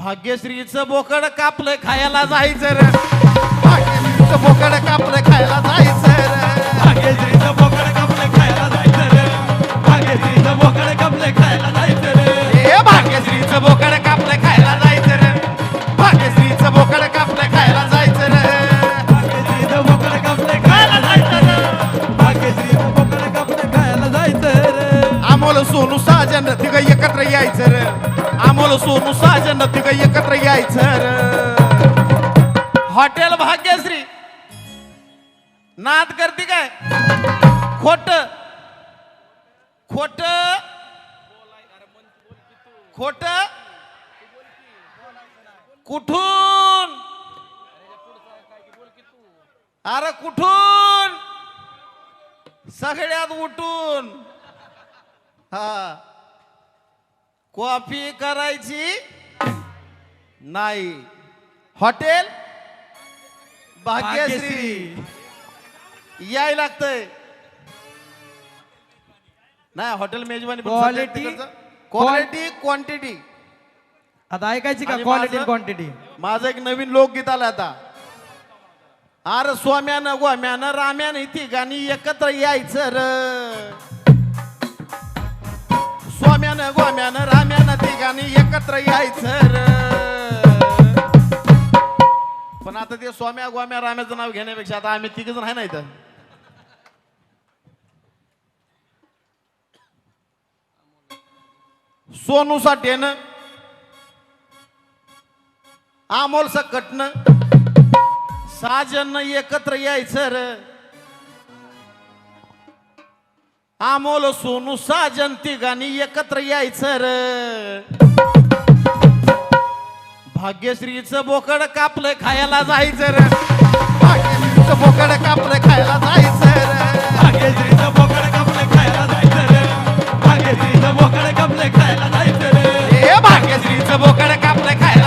भाग्यश्रीचं बोकड कापलं खायला जायचं रे. भाग्यश्रीचं बोकड कापलं खायला जायचं रे. भाग्यश्रीचं बोकड कापले खायला जायचं रे. भाग्यश्रीचं बोकड कापले खायला जायचं रे. ए भाग्यश्रीचं बोकड कापलं खायला जायचं रे. भाग्यश्रीचं बोकड कापलं खायला जायचं रे. भाग्यश्रीचं बोकड कापले खायला जायचं रे. भाग्यश्रीचं बोकड कापले खायला जायचं रे. आमोल सोनू साजन तिघ एकत्र यायचं रे. आमोल सोनू साजन तिघ एकत्र यायचं हॉटेल भाग्यश्री. नाद करते काय? खोट. खोट. खोट. कुठून? अरे कुठून? सगळ्यात उठून. हा. कॉफी करायची नाही. हॉटेल? भाग्यश्री. याय लागतंय. नाही हॉटेल मेजवानी Quality- क्वालिटी क्वांटिटी आता ऐकायची का आणि क्वालिटी माझं- क्वांटिटी माझं एक नवीन लोकगीत आलं आता. अरे स्वाम्यानं गोम्यानं राम्यानं इथे गाणी एकत्र यायचं र. स्वाम्यानं गोम्यानं राम्यानं तिघांनी एकत्र यायचं पण आता ते स्वाम्या गोम्या राम्याचं नाव घेण्यापेक्षा आता आम्ही तिघ जण आहे ना इथं? सोनू साठेनं अमोल सकटनं साजन एकत्र यायचं र. अमोल सोनू साजन तिघांनी एकत्र यायचं र. भाग्यश्रीचं बोकड कापलं खायला जायचं र. भाग्यश्रीचं बोकड कापलं खायला जायचं र. भाग्यश्रीचं बोकड कापले खायला जायचं रे. भाग्यश्रीचं बोकड कापले खायला जायचं रे. ए भाग्यश्रीचं बोकड कापलं खायला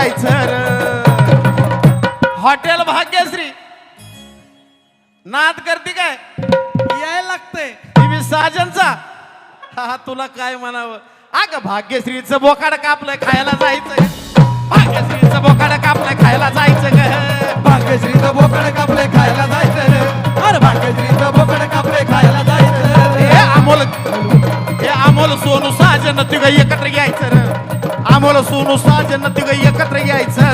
यायचं हॉटेल भाग्यश्री. नाद करते काय? यायला लागतंय. टीव्ही साजनचा. हा तुला काय म्हणावं? अग भाग्यश्रीचं बोकाड कापलं खायला जायचं. भाग्यश्रीचं बोकाड कापलं खायला जायचं ग. भाग्यश्रीचं बोकड कापले खायला जायचं अरे भाग्यश्रीचं बोकड कापले खायला जायचं हे अमोल हे अमोल सोनू साजन तिघ एकत्र यायचं अमोल सोनू साजन तिघ एकत्र यायचं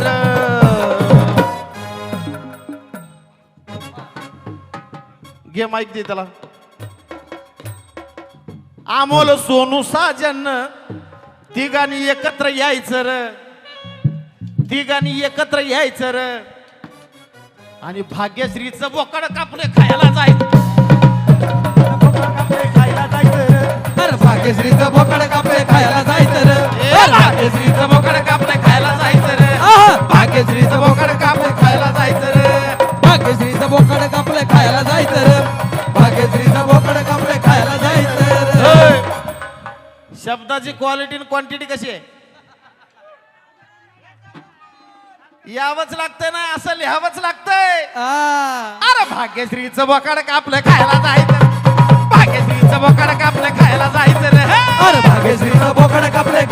घे माईक दे त्याला. अमोल सोनू साजन तिघांनी एकत्र यायचं र. तिघांनी एकत्र यायचं र. आणि भाग्यश्रीचं बोकड कापलं खायला जायचं. खायला जायचं भाग्यश्रीचं बोकड कापले शब्दाची क्वालिटी आणि क्वांटिटी कशी आहे? यावंच लागतंय ना असं लिहावंच लागतंय. अरे भाग्यश्रीचं बोकाड कापलं खायला जायचं. भाग्यश्रीचं बोकाड कापलं खायला जायचं रे! अरे भाग्यश्रीचं बोकड कापले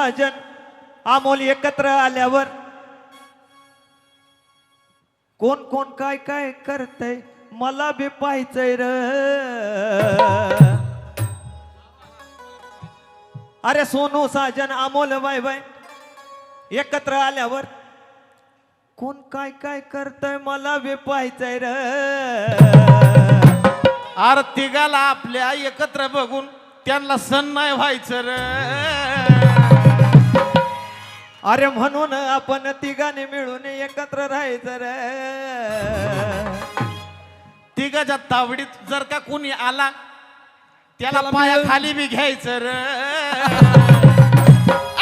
महाजन अमोल एकत्र आल्यावर कोण कोण काय काय करतय मला बी पाहायचंय र. अरे सोनू साजन अमोल बाय बाय एकत्र आल्यावर कोण काय काय करतय मला बी पाहायचंय र. अरे तिघाला आपल्या एकत्र बघून त्यांना सण नाही व्हायचं रे. अरे म्हणून आपण तिघांनी मिळून एकत्र राहायचं रे. शिंगाच्या तावडीत जर का कोणी आला त्याला त्याला पाया. खाली बी घ्यायचं र.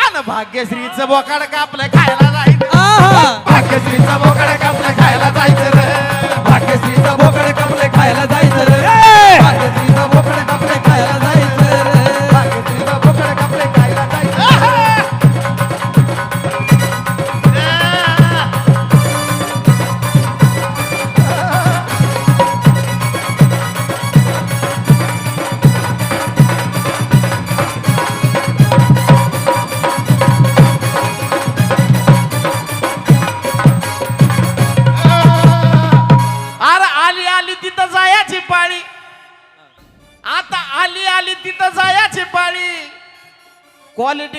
अन भाग्यश्रीचं बोकाड कापलं खायला जायचं. भाग्यश्रीचं बोकाड कापलं खायला जायचं र. भाग्यश्रीचा बोकड कापले खायला जायचं रे. भाग्यश्रीचा बोकड कापले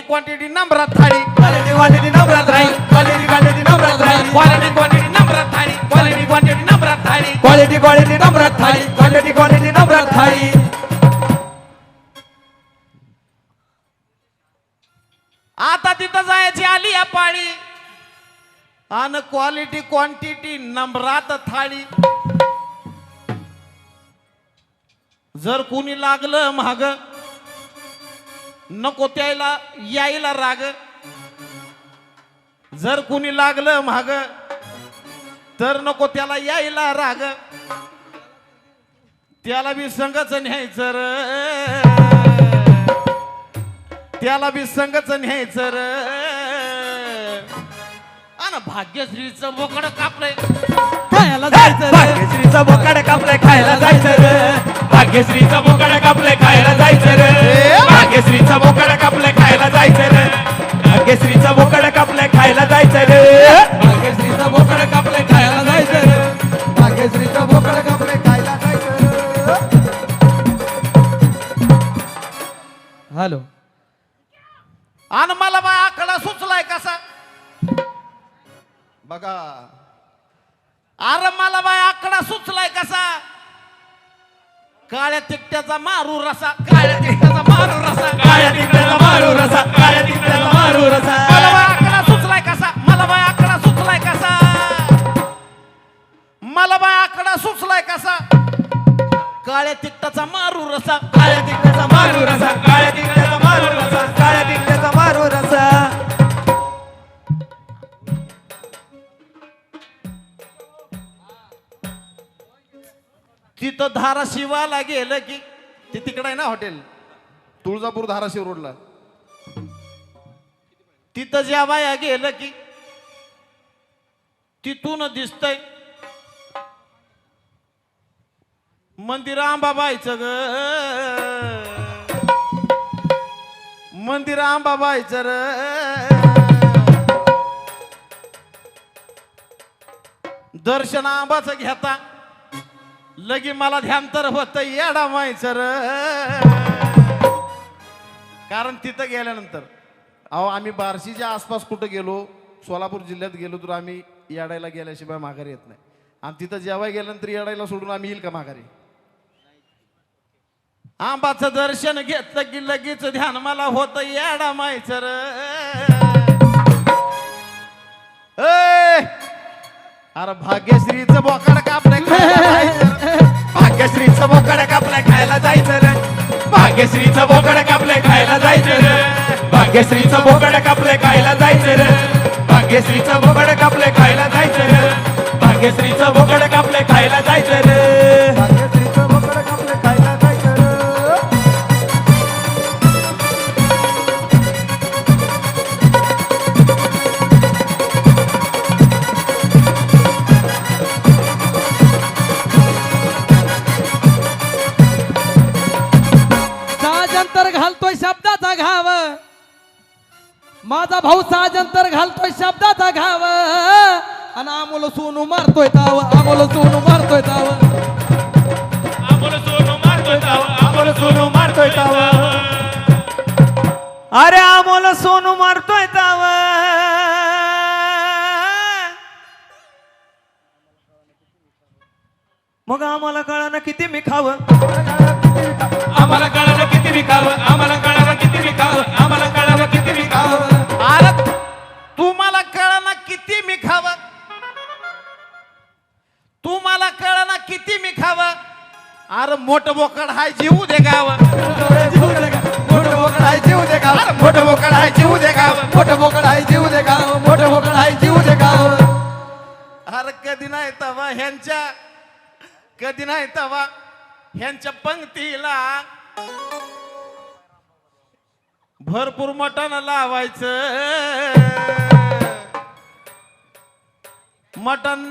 क्वांटिटी नंबरात थाळी क्वालिटी क्वांटिटी नवरात राहील क्वालिटी क्वांटिटी नवरात राहील क्वालिटी क्वांटिटी नंबरात थाळी क्वालिटी क्वांटिटी नंबरात थाळी क्वालिटी क्वालिटी नवरात थाळी क्वालिटी क्वालिटी नवरात थाळी आता तिथं जायची आली या पाळी. आणि क्वालिटी क्वांटिटी नंबरात थाळी जर कोणी लागलं महाग नको त्याला यायला राग. जर कोणी लागलं महाग तर नको त्याला यायला राग. त्याला बी संगच न्यायचं र. त्याला बी संगच न्यायचं र. अन भाग्यश्रीचं बोकड कापलंय. खायला जायचं रे. भाग्यश्रीचा बोकड कापले खायला जायचं रे. भाग्यश्रीचा बोकड कापले खायला जायचं रे. भाग्यश्रीचा बोकड कापले खायला जायचं रे. भाग्यश्रीचा बोकड कापले खायला जायचं रे. भाग्यश्रीचा बोकड कापले खायला जायचं रे. बोकड कापले खायला जायचं हॅलो. आणि मला बा आकडा सुचलाय कसा? बघा. अरे काळ्या तिकट्याचा मारू रसा काळ्या तिकट्याचा मारू रसा काळ्या धाराशिवाला गेलं की ते तिकडं आहे ना हॉटेल? तुळजापूर धाराशिव रोडला. तिथं जेवाया गेलं की तिथून दिसतंय. मंदिर आंबाबाईचं ग. मंदिर आंबाबाईचं र. दर्शन आंबाचं घेता. लगी मला ध्यान तर होत येडा मायचं कारण तिथं गेल्यानंतर अहो आम्ही बार्शीच्या आसपास कुठं गेलो सोलापूर जिल्ह्यात गेलो तर आम्ही येडायला गेल्याशिवाय माघारी येत नाही. आणि तिथं जेव्हा गेल्यानंतर येडायला सोडून आम्ही येईल का माघारी? आंबाचं दर्शन घेतलं की लगेच ध्यान मला होत येडा मायचं अरे भाग्यश्रीच बोकाड कापलं भाग्यश्रीच बोकड कापले खायला जायचं रे. भाग्यश्रीचं बोकड कापले खायला जायचं रे. भाग्यश्रीचं बोकड कापले खायला जायचं रे. भाग्यश्रीचं बोकड कापले खायला जायचं रे. भाग्यश्रीचं बोकड कापले खायला भाऊ साजंतर घालतोय शब्दाचा घाव. आणि अमोल सोनू मारतोय ताव अमोल सोनू मारतोय ताव. आंबोल सोनू मारतोय ताव आंबोल सोनू मारतोय ताव. अरे आमोल सोनू मारतोय ताव. मग आम्हाला कळा ना किती मी खावं. आम्हाला कळालं किती विकावं आम्हाला कळालं किती विकावं आम्हाला कळालं किती विकावं अरे तुम्हाला कळना किती मी खावं तुम्हाला कळना किती मी खावं अरे मोठ बोकड हाय जीव दे गाव. मोठं बोकड जीव दे गाव. मोठ बोकड हाय जीव दे गाव. मोठं बोकड आहे जीव दे गाव. मोठं बोकड आहे जीव दे गाव. अरे कधी नाही तवा ह्यांच्या कधी नाही तवा ह्यांच्या पंक्तीला भरपूर मटण लावायचं. मटण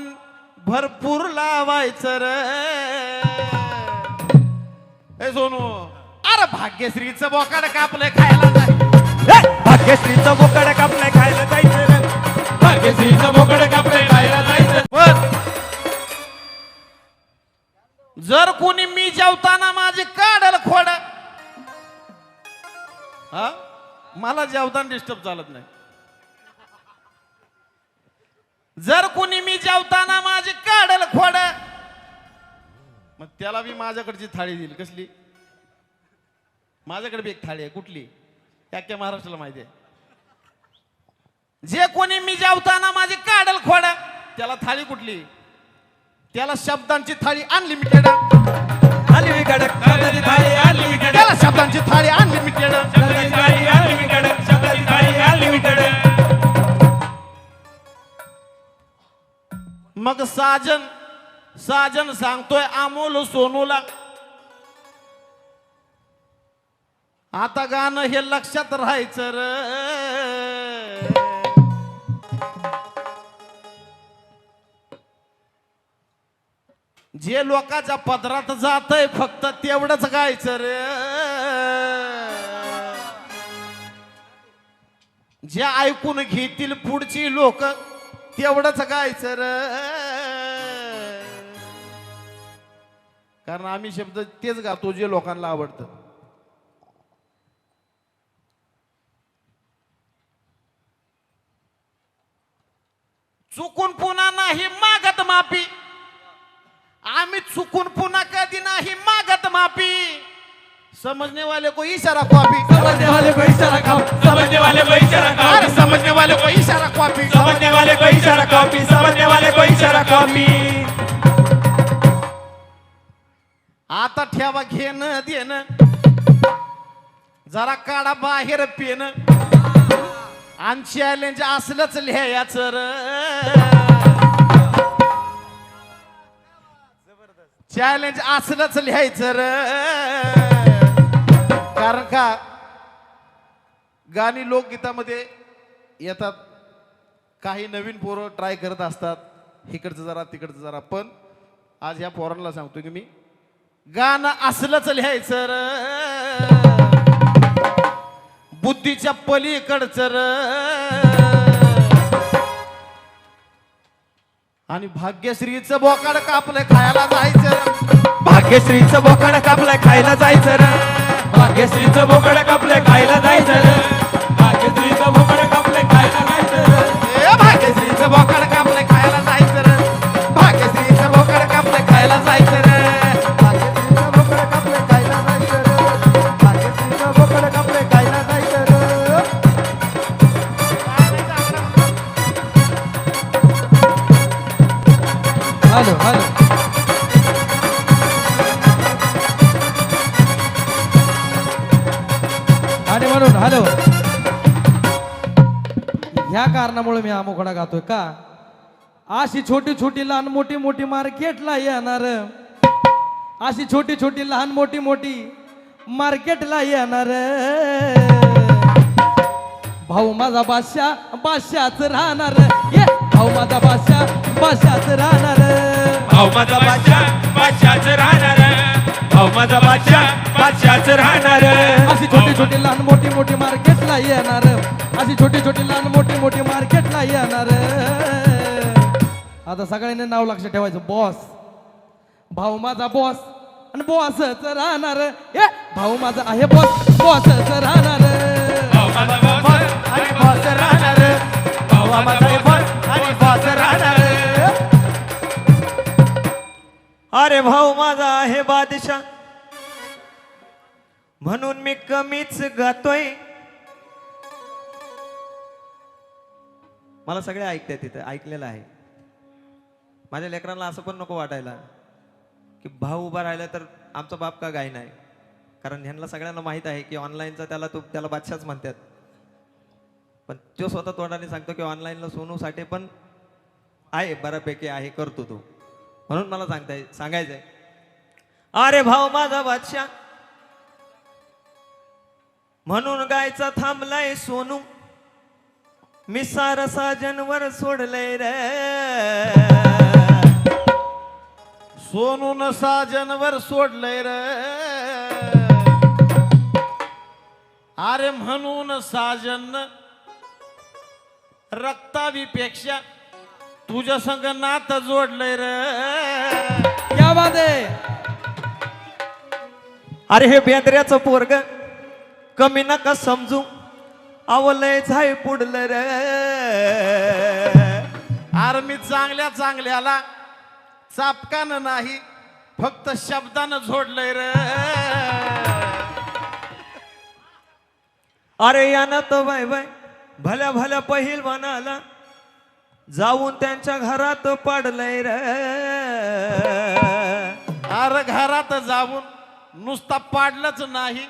भरपूर लावायचं रे. ए सोनू. अरे भाग्यश्रीचं बोकाड कापलंय खायला जाय. भाग्यश्रीचं बोकड कापलंय खायला जायचं रे. भाग्यश्रीचं बोकड कापलंय खायला जायचं. पण जर कोणी मी जेवताना माझी काढल खोड हा? मला जेवताना डिस्टर्ब चालत नाही. जर कोणी मी जेवताना माझी काढल खोड मग त्याला बी माझ्याकडची थाळी देईल कसली? माझ्याकडे बी एक थाळी आहे. कुठली? अख्ख्या महाराष्ट्राला माहिती आहे. जे कोणी मी जेवताना माझी काढल खोड त्याला थाळी कुठली? त्याला शब्दांची थाळी अनलिमिटेड शब्दाची थाळी मग साजन साजन सांगतोय अमोल सोनूला. आता गाणं हे लक्षात राहायचं र. जे लोकांच्या पदरात जातय फक्त तेवढंच गायचं रे. जे ऐकून घेतील पुढची लोक तेवढंच गायचं र. कारण आम्ही शब्द तेच गातो जे लोकांना आवडतं. चुकून पुन्हा नाही मागत माफी. आम्ही चुकून पुन्हा कधी नाही मागत माफी. समजने वाले को इशारा कॉपी समजने वाले को इशारा खाओ समझने वाले को इशारा कॉपी समजने वाले को इशारा कॉपी समझने वाले को इशारा कॉपी समझने वाले को इशारा कॉपी आता ठेवा घेण देण. जरा काढा बाहेर पेन आणि चॅलेंज असलंच लिहायच चॅलेंज असलंच लिहायचं र. कारण का गाणी लोकगीतामध्ये येतात. काही नवीन पोरं ट्राय करत असतात. इकडचं जरा तिकडचं जरा. पण आज ह्या पोरांना सांगतो की मी गाणं असलंच लिहायचं र. बुद्धीच्या पलीकडचं र. आणि भाग्यश्रीचं बोकाड कापलं खायला जायचं भाग्यश्रीचं बोकाड कापलं खायला जायचं भाग्यश्रीचं बोकाड कापलं खायला जायचं कारणामुळे मी हा गातोय. का? अशी छोटी छोटी लहान मोठी मोठी मार्केटला येणार. अशी छोटी छोटी लहान मोठी मोठी मार्केटला येणार. भाऊ माझा बादशाह बादशाच राहणार. ये भाऊ माझा बादशाह बादशाच राहणार. भाऊ माझा बादशाह बादशाच राहणार. भाऊ माझा बादशाह बादशाच राहणार. अशी छोटी छोटी लहान मोठी मोठी मार्केटला येणार. अशी छोटी छोटी लहान मोठी मोठी मार्केटला येणार. आता सगळ्यांनी नाव लक्ष ठेवायचं. बॉस. भाऊ माझा बॉस. आणि बॉसच राहणार. ए भाऊ माझा आहे बॉस. बॉसच राहणार. भाऊ माझा बादशाह आणि बॉस राहणार. भाऊ माझा अरे भाऊ माझा आहे बादशाह. म्हणून मी कमीच गातोय. मला सगळे ऐकते तिथं ऐकलेलं आहे. माझ्या लेकरांना असं पण नको वाटायला की भाऊ उभा राहिला तर आमचा बाप का गाय नाही कारण ह्यांना सगळ्यांना माहीत आहे की ऑनलाईनचा त्याला तो त्याला बादशाच म्हणतात. पण तो स्वतः तोंडाने सांगतो की ऑनलाईनला सोनूसाठी पण आहे बऱ्यापैकी आहे करतो तो. म्हणून मला सांगताय सांगायचंय. अरे भाऊ माझा बादशाह. म्हणून गायचा थांबलाय सोनू. मी सार साजनवर सोडलंय रे. सोनून साजनवर सोडलंय र. अरे म्हणून साजन रक्तावीपेक्षा तुझ्या संग नात जोडलंय र. क्या बात आहे अरे हे बेंद्र्याचं पोरग. कमी नका समजू. आवलय झाय पुडलं रे. अरे मी चांगल्या चांगल्याला चापकानं नाही फक्त शब्दानं जोडलंय र. अरे यानं तर बाय बाय भल्या भल्या पहिल बनाला जाऊन त्यांच्या घरात पडलंय रे. अरे घरात जाऊन नुसता पाडलंच नाही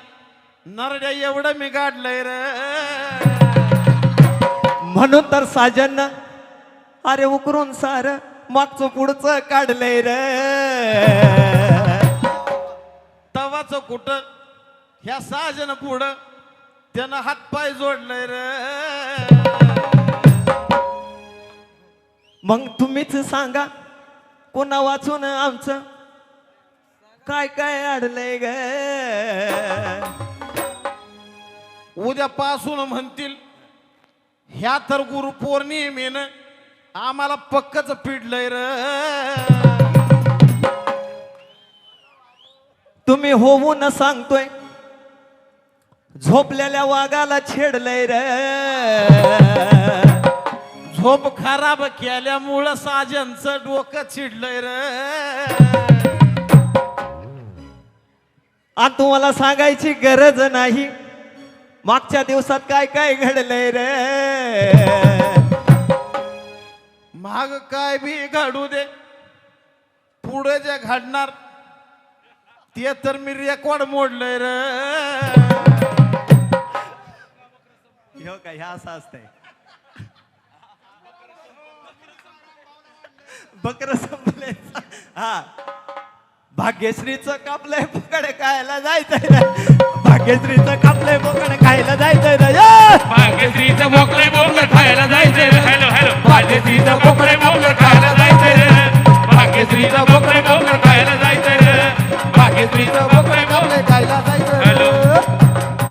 नरड्या एवढं मी गाडलंय र. म्हणून तर साजन अरे उकरून सार मागचं पुढचं काढलंय रे. तवाच कुठं? ह्या साजन पुढं त्यानं हातपाय जोडलंय र. मग तुम्हीच सांगा कोणा वाचून आमचं? काय काय अडलंय ग? उद्यापासून म्हणतील ह्या तर गुरु पौर्णिमेनं आम्हाला पक्कच पिडलंय र. तुम्ही होऊन सांगतोय झोपलेल्या वाघाला छेडलंय रे. झोप खराब केल्यामुळं साजनचं डोकं चिडलंय र. आणि तुम्हाला सांगायची गरज नाही मागच्या दिवसात काय काय घडलंय रे. माग काय बी घडू दे पुढे जे घडणार ते तर मी रेकॉर्ड मोडलंय र. हो काय ह्या असं असतंय. बकर संपलंय हा. भाग्यश्रीचं कापलंय बोकड खायला जायचंय. भाग्यश्रीचं कापलंय बोकड खायला जायचंय! भाग्यश्रीचं बोकडे बोकड खायला जायचंय हॅलो हॅलो. भाग्यश्रीचं बोकडे बोकड खायला जायचंय भाग्यश्रीचं बोकडे बोकड खायला जायचंय भाग्यश्रीचं बोकडे बोकड खायला जायचं